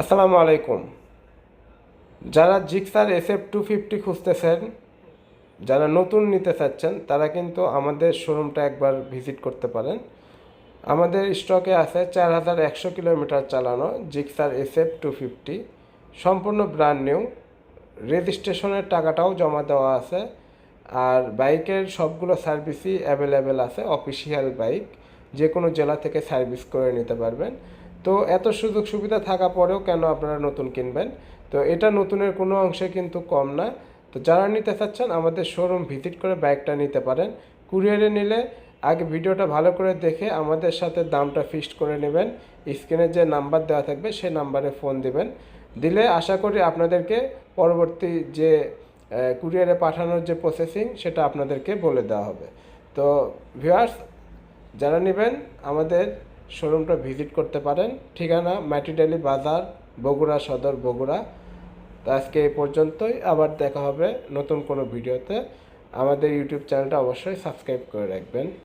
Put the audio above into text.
আসসালামু আলাইকুম। যারা Gixxer S F two fifty খুঁজতেছেন, যারা নতুন নিতে চাচ্ছেন, তারা কিন্তু আমাদের শোরুমটা একবার ভিজিট করতে পারেন। আমাদের স্টকে আছে চার হাজার একশো কিলোমিটার চালানো Gixxer S F two fifty. সম্পূর্ণ ব্র্যান্ড নিউ। রেজিস্ট্রেশনের টাকাটাও জমা দেওয়া আছে। আর বাইকের সবগুলো সার্ভিসই অ্যাভেলেবেল আছে, অফিসিয়াল বাইক। যে কোনো জেলা থেকে সার্ভিস করে নিতে পারবেন। তো এত সুযোগ সুবিধা থাকা পরেও কেন আপনারা নতুন কিনবেন? তো এটা নতুনের কোনো অংশে কিন্তু কম না। তো যারা নিতে চাচ্ছেন, আমাদের শোরুম ভিজিট করে বাইকটা নিতে পারেন। কুরিয়ারে নিলে আগে ভিডিওটা ভালো করে দেখে আমাদের সাথে দামটা ফিক্সড করে নেবেন। স্ক্রিনে যে নাম্বার দেওয়া থাকবে, সেই নাম্বারে ফোন দিবেন। দিলে আশা করি আপনাদেরকে পরবর্তী যে কুরিয়ারে পাঠানোর যে প্রসেসিং সেটা আপনাদেরকে বলে দেওয়া হবে। তো ভিউয়ার্স যারা নেবেন, আমাদের শোরুমটা ভিজিট করতে পারেন। ঠিকানা মাটিডালি বাজার, বগুড়া সদর, বগুড়া। তো আজকে এই পর্যন্তই। আবার দেখা হবে নতুন কোনো ভিডিওতে। আমাদের ইউটিউব চ্যানেলটা অবশ্যই সাবস্ক্রাইব করে রাখবেন।